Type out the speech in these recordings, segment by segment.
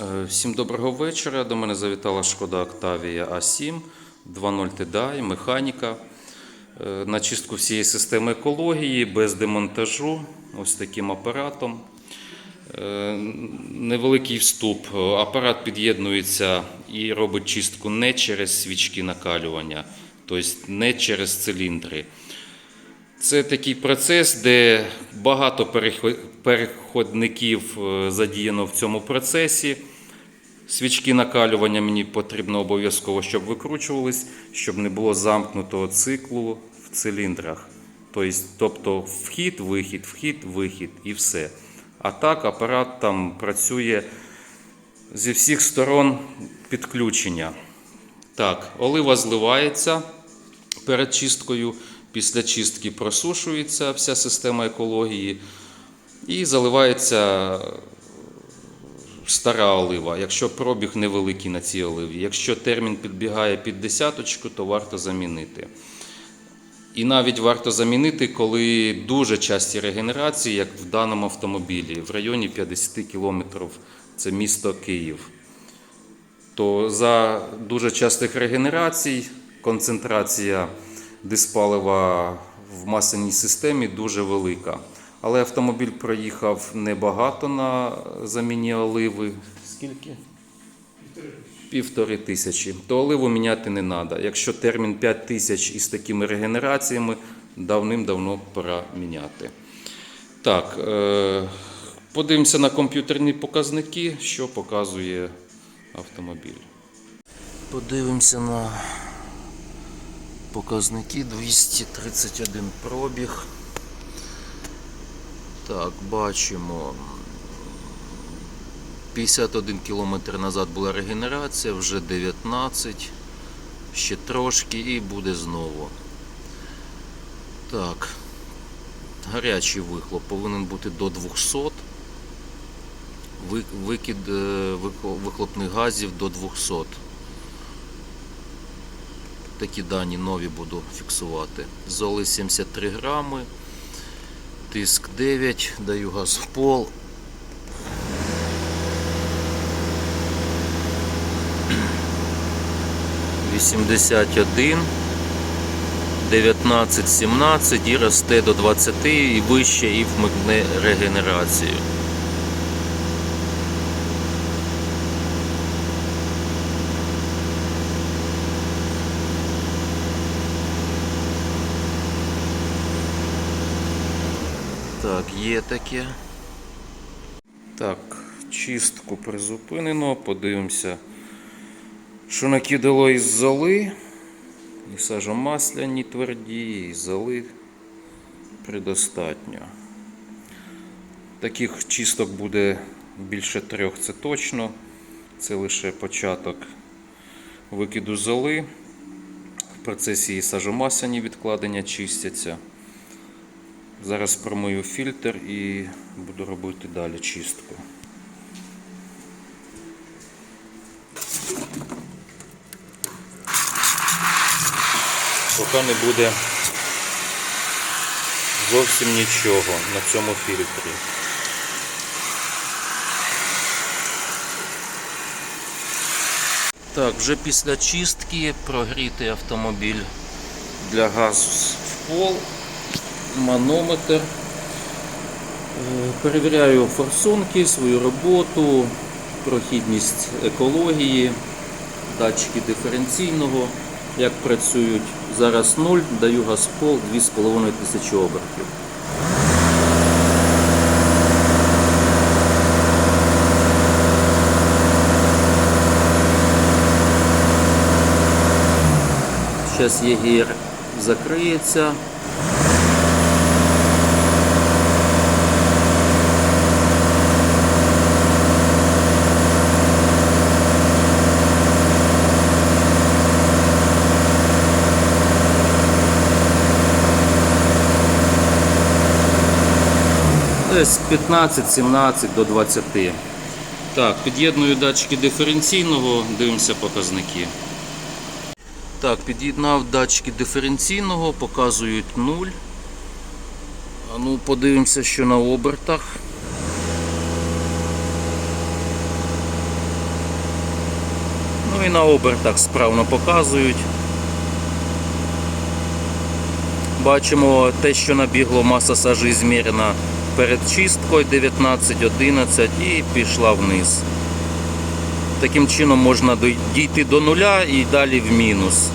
Е, Всім доброго вечора. До мене завітала шкода Octavia A7, 2.0 TDI, механіка. Е, На чистку всієї системи екології без демонтажу, ось таким апаратом. Е, Невеликий вступ. Апарат під'єднується і робить чистку не через свічки накалювання, тобто не через циліндри. Це такий процес, де багато переходників задіяно в цьому процесі. Свічки накалювання мені потрібно обов'язково, щоб викручувались, щоб не було замкнутого циклу в циліндрах. Тобто, тобто вхід, вихід, вхід, вихід і все. А так апарат там працює зі всіх сторон підключення. Так, олива зливається перед чисткою. Після чистки просушується вся система екології і заливається стара олива, якщо пробіг невеликий на цій оливі. Якщо термін підбігає під десяточку, то варто замінити. І навіть варто замінити, коли дуже часті регенерації, як в даному автомобілі, в районі 50 км це місто Київ. То за дуже частих регенерацій концентрація диспалива в масляній системі дуже велика. Але автомобіль проїхав небагато на заміні оливи. Скільки? Півтори тисячі. То оливу міняти не треба. Якщо термін 5 тисяч із такими регенераціями, давним-давно пора міняти. Так, е- подивимося на комп'ютерні показники, що показує автомобіль. Подивимося на показники 231 пробіг. Так, бачимо. 51 кілометр назад була регенерація, вже 19, ще трошки і буде знову. Так, гарячий вихлоп повинен бути до 200. Викид е, вихлопних газів до 200. Такі дані нові буду фіксувати. Золи 73 грами, тиск 9, даю газ в пол. Вісімдесят один, 19, 17 і росте до 20 і вище і вмикне регенерацію. Так, є таке. Так, чистку призупинено. Подивимося, що накидало із золи. І сажомасляні тверді, і золи предостатньо. Таких чисток буде більше трьох, це точно. Це лише початок викиду золи. В процесі і сажомасляні відкладення чистяться. Зараз промию фільтр і буду робити далі чистку. Поки не буде зовсім нічого на цьому фільтрі. Так, вже після чистки прогрітий автомобіль для газу в пол манометр. Е, Перевіряю форсунки, свою роботу, прохідність екології, датчики диференційного, як працюють. Зараз 0, даю газ в пол 2,5 тисячі обертів. Зараз ЄГР закриється. Десь 15-17 до 20. Так, під'єдную датчики диференційного, дивимося показники. Так, під'єднав датчики диференційного, показують 0. А ну, подивимося, що на обертах. Ну і на обертах справно показують. Бачимо те, що набігло маса сажі змірена перед чисткою 19-11 і пішла вниз. Таким чином можна дійти до нуля і далі в мінус.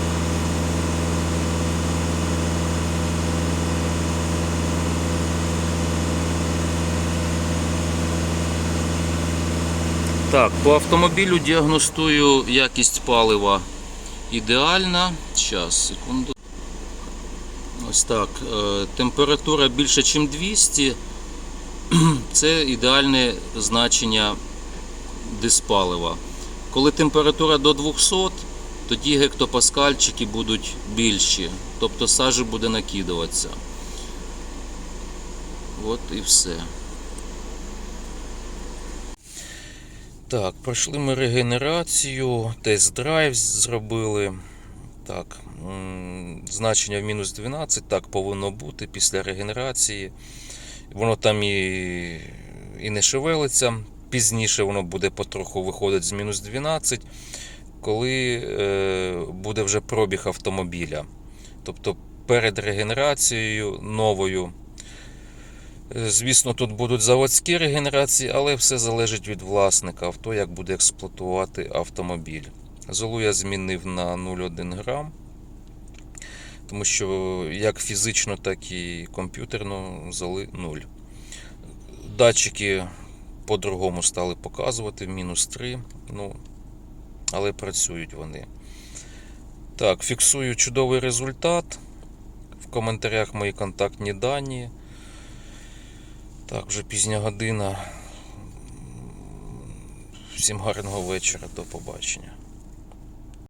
Так, по автомобілю діагностую якість палива ідеальна. Зараз, секунду. Ось так. е, Температура більше, ніж 200. Це ідеальне значення диспалива. Коли температура до 200, тоді гектопаскальчики будуть більші. Тобто сажі буде накидуватися. От і все. Так, пройшли ми регенерацію, тест-драйв зробили. Так, значення в мінус 12, так повинно бути після регенерації. Воно там і, і не шевелиться. Пізніше воно буде потроху виходити з мінус 12, коли е, буде вже пробіг автомобіля. Тобто перед регенерацією новою. Е, Звісно, тут будуть заводські регенерації, але все залежить від власника авто, як буде експлуатувати автомобіль. Золу я змінив на 0,1 грам, тому що як фізично, так і комп'ютерно золи 0. Датчики по-другому стали показувати, мінус 3, ну, але працюють вони. Так, фіксую чудовий результат. В коментарях мої контактні дані. Так, вже пізня година. Всім гарного вечора, до побачення.